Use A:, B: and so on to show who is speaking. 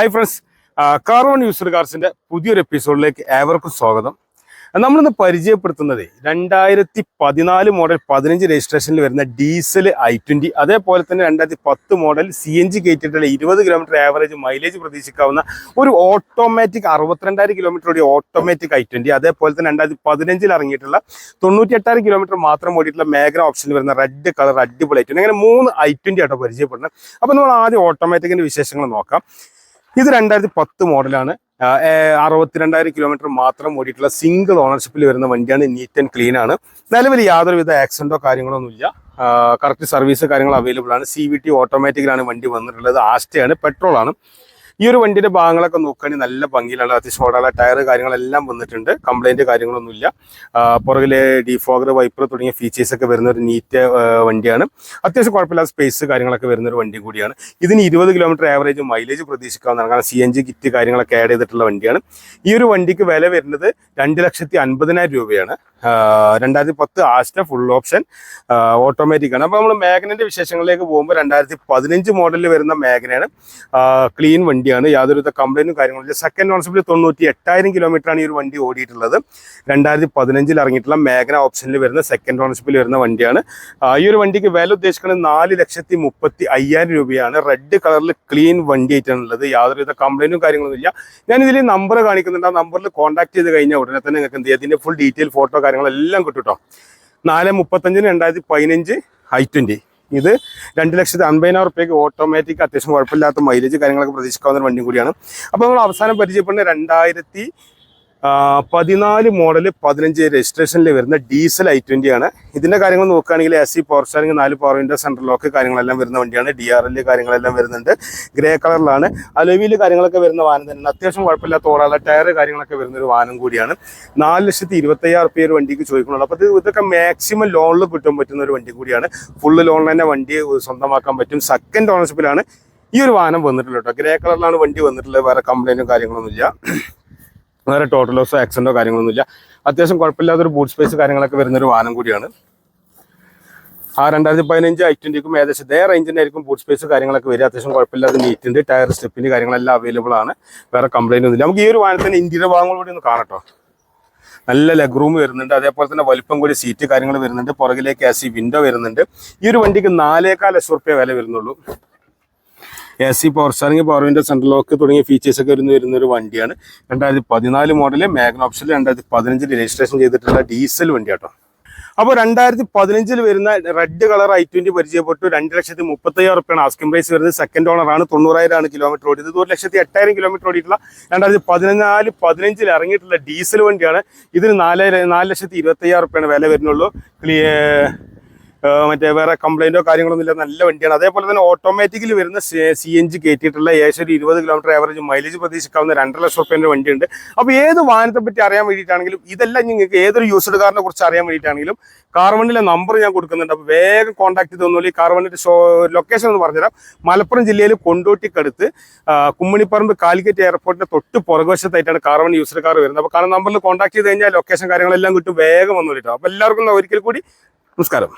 A: Hi friends car one user കാർസിന്റെ പുതിയൊരു എപ്പിസോഡിലേക്ക് ഏവർക്കും സ്വാഗതം. നമ്മളിന്ന് പരിചയപ്പെടുത്തുന്നത് രണ്ടായിരത്തി പതിനാല് മോഡൽ പതിനഞ്ച് രജിസ്ട്രേഷനിൽ വരുന്ന ഡീസൽ ഐ ട്വന്റി അതേപോലെ തന്നെ രണ്ടായിരത്തി പത്ത് മോഡൽ സി എൻ ജി കയറ്റിട്ട് ഇരുപത് കിലോമീറ്റർ ആവറേജ് മൈലേജ് പ്രതീക്ഷിക്കാവുന്ന ഒരു ഓട്ടോമാറ്റിക് അറുപത്തിരണ്ടായിരം കിലോമീറ്റർ ഓടിയ ഓട്ടോമാറ്റിക് ഐ ട്വന്റി അതേപോലെ തന്നെ രണ്ടായിരത്തി പതിനഞ്ചിൽ ഇറങ്ങിയിട്ടുള്ള തൊണ്ണൂറ്റി എട്ടായിരം കിലോമീറ്റർ മാത്രം ഓടിയിട്ടുള്ള മേഘന ഓപ്ഷനിൽ വരുന്ന റെഡ് കളർ അടിപൊളി ഐ അങ്ങനെ മൂന്ന് ഐ ട്വന്റി ആട്ടോ പരിചയപ്പെടുന്നത്. അപ്പോൾ നമ്മൾ ആദ്യം ഓട്ടോമാറ്റിക്കിന്റെ വിശേഷങ്ങൾ നോക്കാം. ഇത് രണ്ടായിരത്തി പത്ത് മോഡലാണ് അറുപത്തിരണ്ടായിരം കിലോമീറ്റർ മാത്രം ഓടിയിട്ടുള്ള സിംഗിൾ ഓണർഷിപ്പിൽ വരുന്ന വണ്ടിയാണ് നീറ്റ് ആൻഡ് ക്ലീൻ ആണ്. നിലവിൽ യാതൊരുവിധ ആക്സിഡന്റോ കാര്യങ്ങളോ ഒന്നുമില്ല കറക്റ്റ് സർവീസ് കാര്യങ്ങൾ അവൈലബിൾ ആണ്. സി വി ടി ഓട്ടോമാറ്റിക്കിലാണ് വണ്ടി വന്നിട്ടുള്ളത്. ആസ്റ്റയാണ് പെട്രോൾ ആണ്. ഈ ഒരു വണ്ടിയുടെ ഭാഗങ്ങളൊക്കെ നോക്കുകയാണെങ്കിൽ നല്ല ഭംഗിയിലാണ് അത്യാവശ്യം ഓടാനുള്ള ടയർ കാര്യങ്ങളെല്ലാം വന്നിട്ടുണ്ട്. കംപ്ലൈന്റ് കാര്യങ്ങളൊന്നുമില്ല. പുറകിലെ ഡിഫോഗർ വൈപ്പർ തുടങ്ങിയ ഫീച്ചേഴ്സ് ഒക്കെ വരുന്ന ഒരു നീറ്റ് വണ്ടിയാണ്. അത്യാവശ്യം കുഴപ്പമില്ലാത്ത സ്പേസ് കാര്യങ്ങളൊക്കെ വരുന്ന ഒരു വണ്ടി കൂടിയാണ്. ഇതിന് ഇരുപത് കിലോമീറ്റർ ആവറേജ് മൈലേജ് പ്രതീക്ഷിക്കാവുന്നതാണ്. കാരണം സി എൻ ജി കിറ്റ് കാര്യങ്ങളൊക്കെ ആഡ് ചെയ്തിട്ടുള്ള വണ്ടിയാണ്. ഈ ഒരു വണ്ടിക്ക് വില വരുന്നത് രണ്ട് ലക്ഷത്തി അൻപതിനായിരം രൂപയാണ്. രണ്ടായിരത്തി പത്ത് ആസ്റ്റ ഫുൾ ഓപ്ഷൻ ഓട്ടോമാറ്റിക് ആണ്. അപ്പോൾ നമ്മൾ മാഗ്നന്റെ വിശേഷങ്ങളിലേക്ക് പോകുമ്പോൾ രണ്ടായിരത്തി പതിനഞ്ച് മോഡലിൽ വരുന്ന മാഗ്നയാണ് ക്ലീൻ വണ്ടിയാണ്. യാതൊരുവിധ കംപ്ലൈന്റും കാര്യങ്ങളില്ല സെക്കൻഡ് ഓൺസിപ്പിൽ തൊണ്ണൂറ്റി എട്ടായിരം കിലോമീറ്റർ ആണ് ഈ ഒരു വണ്ടി ഓടിയിട്ടുള്ളത്. രണ്ടായിരത്തി പതിനഞ്ചിൽ ഇറങ്ങിയിട്ടുള്ള മേഘന ഓപ്ഷനിൽ വരുന്ന സെക്കൻഡ് കോൺസെപ്റ്റിൽ വരുന്ന വണ്ടിയാണ്. ഈ ഒരു വണ്ടിക്ക് വില ഉദ്ദേശിക്കുന്നത് നാല് ലക്ഷത്തി മുപ്പത്തി അയ്യായിരം രൂപയാണ്. റെഡ് കളറിൽ ക്ലീൻ വണ്ടി ആയിട്ടാണ് ഉള്ളത് യാതൊരുവിധ കംപ്ലൈന്റും കാര്യങ്ങളൊന്നും ഇല്ല. ഞാൻ ഇതിൽ നമ്പർ കാണിക്കുന്നുണ്ട്. ആ നമ്പറിൽ കോൺടാക്ട് ചെയ്ത് കഴിഞ്ഞാൽ ഉടനെ തന്നെ നിങ്ങൾക്ക് എന്ത് ചെയ്യാം? ഫുൾ ഡീറ്റെയിൽ ഫോട്ടോ കാര്യങ്ങളെല്ലാം കിട്ടും കേട്ടോ നാല് മുപ്പത്തഞ്ചിന് രണ്ടായിരത്തി പതിനഞ്ച് ഐ ട്വന്റി ഇത് രണ്ട് ലക്ഷത്തി അൻപതിനായിരം റുപ്യക്ക് ഓട്ടോമാറ്റിക് അത്യാവശ്യം കുഴപ്പമില്ലാത്ത മൈലേജ് കാര്യങ്ങളൊക്കെ പ്രതീക്ഷിക്കാവുന്ന ഒരു വണ്ടിയും കൂടിയാണ്. അപ്പോൾ നമ്മൾ അവസാനം പരിചയപ്പെടുന്ന രണ്ടായിരത്തി പതിനാല് മോഡൽ പതിനഞ്ച് രജിസ്ട്രേഷനിൽ വരുന്ന ഡീസൽ ഐ ട്വന്റി ആണ് ഇതിന്റെ കാര്യങ്ങൾ നോക്കുകയാണെങ്കിൽ എസ് സി പവർ സ്റ്റാറിംഗ് നാല് പവർ വിൻഡോ സെൻട്രൽ ലോക്ക് കാര്യങ്ങളെല്ലാം വരുന്ന വണ്ടിയാണ്. ഡി ആർ എൽ കാര്യങ്ങളെല്ലാം വരുന്നുണ്ട്. ഗ്രേ കളറിലാണ് അലോവിയിൽ കാര്യങ്ങളൊക്കെ വരുന്ന വാഹനം തന്നെയാണ് അത്യാവശ്യം കുഴപ്പമില്ലാത്ത ഓടാതെ ടയർ കാര്യങ്ങളൊക്കെ വരുന്ന ഒരു വാഹനം കൂടിയാണ്. നാല് ലക്ഷത്തി ഇരുപത്തയ്യായിരം റുപ്യ ഒരു വണ്ടിക്ക് ചോദിക്കുന്നുള്ളൂ. അപ്പോൾ ഇത് ഇതൊക്കെ മാക്സിമം ലോണിൽ കിട്ടാൻ പറ്റുന്ന ഒരു വണ്ടി കൂടിയാണ്. ഫുള്ള് ലോണിൽ തന്നെ വണ്ടി സ്വന്തമാക്കാൻ പറ്റും. സെക്കൻഡ് ഓണർഷിപ്പിലാണ് ഈ ഒരു വാഹനം വന്നിട്ടുള്ളൂ കേട്ടോ. ഗ്രേ കളറിലാണ് വണ്ടി വന്നിട്ടുള്ളത്. വേറെ കംപ്ലൈന്റും കാര്യങ്ങളൊന്നുമില്ല. വേറെ ടോട്ടൽ ലോസോ ആക്സിഡന്റോ കാര്യങ്ങളൊന്നുമില്ല. അത്യാവശ്യം കുഴപ്പമില്ലാത്തൊരു ബൂട്ട് സ്പേസ് കാര്യങ്ങളൊക്കെ വരുന്ന ഒരു വാഹനം കൂടിയാണ്. ആ രണ്ടായിരത്തി പതിനഞ്ച് ഐ ട്വന്റിക്കും ഏകദേശം ഇതേ റേഞ്ചിന്റെ ആയിരിക്കും ബൂട്ട് സ്പേസ് കാര്യങ്ങളൊക്കെ വരിക. അത്യാവശ്യം കുഴപ്പമില്ലാതെ നീറ്റിന്റെ ടയർ സ്റ്റെപ്പിന് കാര്യങ്ങളെല്ലാം അവൈലബിൾ ആണ്. വേറെ കംപ്ലൈന്റ് ഒന്നുമില്ല. നമുക്ക് ഈ ഒരു വാഹനത്തിന് ഇന്റീരിയർ കൂടി ഒന്ന് കാണട്ടോ. നല്ല ലെഗ് റൂം വരുന്നുണ്ട്. അതേപോലെ തന്നെ വലിപ്പം കൂടി സീറ്റ് കാര്യങ്ങൾ വരുന്നുണ്ട്. പുറകിലേക്ക് എ സി വിൻഡോ വരുന്നുണ്ട്. ഈ ഒരു വണ്ടിക്ക് നാലേക്കാൽ ലക്ഷം റുപ്യ വില വരുന്നുള്ളൂ. A C power steering power window central lock തുടങ്ങിയ ഫീച്ചേഴ്സ് ഒക്കെ വരുന്ന വരുന്ന ഒരു വണ്ടിയാണ്. രണ്ടായിരത്തി പതിനാല് മോഡൽ മാഗ്ന ഓപ്ഷനിൽ രണ്ടായിരത്തി പതിനഞ്ചിൽ രജിസ്ട്രേഷൻ ചെയ്തിട്ടുള്ള ഡീസൽ വണ്ടി അപ്പോൾ രണ്ടായിരത്തി പതിനഞ്ചിൽ വരുന്ന റെഡ് കളർ ഐ ട്വന്റി പരിചയപ്പെട്ടു. രണ്ട് ലക്ഷത്തി മുപ്പത്തയ്യായിരം റുപ്യാണ് ആസ്കിംഗ് പ്രൈസ് വരുന്നത്. സെക്കൻഡ് ഓണറാണ് ആണ്. തൊണ്ണൂറായിരം ആണ് കിലോമീറ്റർ ഓടിയത്. ഒരു ലക്ഷത്തി എട്ടായിരം കിലോമീറ്റർ ഓടിയിട്ടുള്ള രണ്ടായിരത്തി പതിനാല് പതിനഞ്ചിൽ ഇറങ്ങിയിട്ടുള്ള ഡീസൽ വണ്ടിയാണ്. ഇതിന് നാല് നാല് ലക്ഷത്തി ഇരുപത്തയ്യായിരം റുപ്യാണ് വില വരുന്നുള്ളൂ. ക്ലിയർ മറ്റേ വേറെ കംപ്ലൈന്റോ കാര്യങ്ങളൊന്നും ഇല്ല നല്ല വണ്ടിയാണ്. അതേപോലെ തന്നെ ഓട്ടോമാറ്റിക്കലി വരുന്ന സി എൻ ജി കയറ്റിയിട്ടുള്ള ഏകദേശം ഒരു ഇരുപത് കിലോമീറ്റർ ആവറേജ് മൈലേജ് പ്രതീക്ഷിക്കാവുന്ന രണ്ടര ലക്ഷം റുപ്യന്റെ വണ്ടിയുണ്ട്. അപ്പോൾ ഏത് വാഹനത്തെ പറ്റി അറിയാൻ വേണ്ടിയിട്ടാണെങ്കിലും ഇതെല്ലാം നിങ്ങൾക്ക് ഏതൊരു യൂസ്ഡ് കാറിനെ കുറിച്ച് അറിയാൻ വേണ്ടിയിട്ടാണെങ്കിലും കാർവണ്ണിലെ നമ്പർ ഞാൻ കൊടുക്കുന്നുണ്ട്. അപ്പോൾ വേഗം കോൺടാക്ട് ചെയ്ത് തന്നോളി. കാർവണ്ണിന്റെ ഷോ ലൊക്കേഷൻ എന്ന് പറഞ്ഞുതരാം. മലപ്പുറം ജില്ലയിൽ കൊണ്ടോട്ടിക്കടുത്ത് കുമ്മണിപ്പറമ്പ് കാലിക്കറ്റ് എയർപോർട്ടിന്റെ തൊട്ട് പുറകുവശത്തായിട്ടാണ് കാർവണ്ടി യൂസ്ഡ് കാർ വരുന്നത്. അപ്പോൾ കാരണം നമ്പറിൽ കോൺടാക്ട് ചെയ്ത് കഴിഞ്ഞാൽ ലൊക്കേഷൻ കാര്യങ്ങളെല്ലാം കിട്ടും. വേഗം വന്നു കേട്ടോ അപ്പോൾ എല്ലാവർക്കും ഒരിക്കൽ കൂടി നമസ്കാരം.